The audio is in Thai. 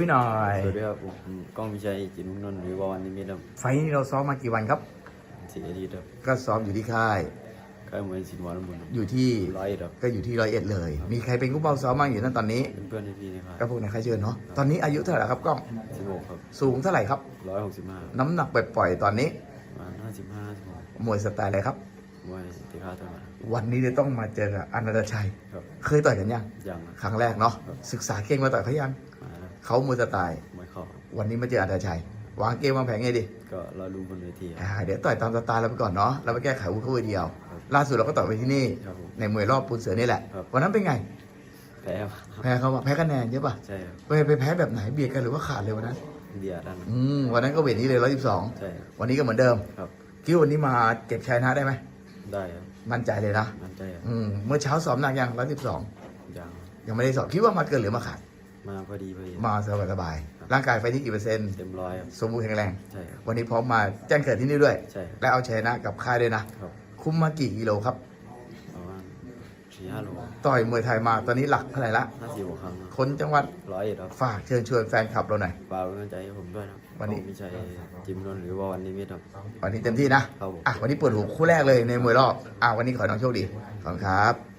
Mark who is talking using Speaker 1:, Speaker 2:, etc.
Speaker 1: พี่หน่อย
Speaker 2: สวัสดีครับผมกล้องวิชัยจิตมุ่งนนท์หรือว่าวันนิมิตครับ
Speaker 1: ไฟล์นี้เราซ้อมมากี่วันครับ
Speaker 2: สี่อาทิตย์ครับ
Speaker 1: ก็ซ้อมอยู่ที่ค่าย
Speaker 2: ค่ายมวยสินวรบุญ
Speaker 1: อยู่ที่
Speaker 2: ร้อยเอ็ดครับ
Speaker 1: ก็อยู่ที่ร้อยเอ็ดเลย มีใครเป็นกู้เป้าซ้อมบ้างอยู่นั่นตอนนี้
Speaker 2: เป็นเพื่อนที่พี่ในค่าย
Speaker 1: ก็พวกในค่ายเชิญเนาะตอนนี้อายุเท่าไหร่ครับกล้อง
Speaker 2: สิบหกครับ
Speaker 1: สูงเท่าไหร่ครับ
Speaker 2: ร้อยหกสิบห้า
Speaker 1: น้ำหนักปล่อยๆตอนนี้
Speaker 2: ประมาณห้าสิบห้าสิบหก
Speaker 1: มวยสไตล์อะไรครับ
Speaker 2: มวยตีค่าเท่าไหร่
Speaker 1: วันนี้จะต้องมาเจอกับอนันตชัย
Speaker 2: ครับ
Speaker 1: เคยต่อยกันยัง
Speaker 2: ยัง
Speaker 1: ครั้งแรกเนาะ
Speaker 2: ครับ
Speaker 1: ศึกษาเก่งมาต่อยเขายัง
Speaker 2: มาแล้ว
Speaker 1: เขามวยสไตล์
Speaker 2: มวยเข่าครับ
Speaker 1: วันนี้มาเจออนันตชัยวางเกมวางแผนไงดี
Speaker 2: ก็รอดูบนเวทีครับ
Speaker 1: อ่าเดี๋ยวต่อยตามสไตล์เราไปก่อนเนาะเราไปแก้ไขวุ้นเข้าไปเดียว
Speaker 2: ครับ
Speaker 1: ล่าสุดเราก็ต่อยไปที่นี่
Speaker 2: ครับผม
Speaker 1: ในมวยรอบปูนเสือนี่แหละ
Speaker 2: ครับ
Speaker 1: วันนั้นเป็นไง
Speaker 2: แพ้ครับ
Speaker 1: แพ้เขาปะแพ้คะแนนใช่ปะ
Speaker 2: ใช่ครับ
Speaker 1: ไปไปแพ้แบบไหนเบียดกันหรือว่าขาดเลยวันนั้น
Speaker 2: เบียร์ดัน
Speaker 1: อืมวันนั้นก็เวทนี้เลยร้อยสิบสอง
Speaker 2: ใช่ครับ
Speaker 1: วันนี้ก็เหมือนเดิม
Speaker 2: ครับ
Speaker 1: คิดว่าวันนี้มาเก็บชัยชนะได้ไหม
Speaker 2: ได้ครับ
Speaker 1: มั่นใจเลยนะ
Speaker 2: มั่นใจครับ
Speaker 1: อืมเมื่อเช้าสอบหนักยังร้อยสิบสอง
Speaker 2: ยัง
Speaker 1: ยังไม่ได้สอบคิดว่ามาเกินหรือมาขาด
Speaker 2: มาพอดีพอดี
Speaker 1: มาสบายสบายๆร่างกายไฟที่กี่เปอร์เซ็นต์
Speaker 2: เต็มร้อยครับ
Speaker 1: สมบูรณ์แข็งแรง
Speaker 2: ใช่ครับ
Speaker 1: วันนี้พร้อมมาแจ้งเกิดที่นี่ด้วย
Speaker 2: ใช่ครับ
Speaker 1: และเอาชัยชนะกับค่ายด้วยนะ
Speaker 2: ครับ
Speaker 1: คุ้มมากี่กิโลครับ
Speaker 2: ประมาณสี่ห้าโล
Speaker 1: ต่อยมวยไทยมาตอนนี้หลักเท่าไหร่ละ
Speaker 2: ห้าสิบกว่าครั้งครับ
Speaker 1: คนจังหวัด
Speaker 2: ร้อยเอ็ดครับ
Speaker 1: ฝากเชิญชวนแฟนคลับเราหน่อย
Speaker 2: ฝากเป็นกำลังใจให้ผมด้วยนะ
Speaker 1: วันนี้
Speaker 2: ผมวิชัยจิมนนท์หรือว่าวันนิมิตครับ
Speaker 1: วันนี้เต็มที่นะครับ
Speaker 2: ผม
Speaker 1: อะวันนี้เปิดหูคู่แรกเลยในมวยรอบอะวันนี้ขอให้น้องโชคดีขอบคุณครับ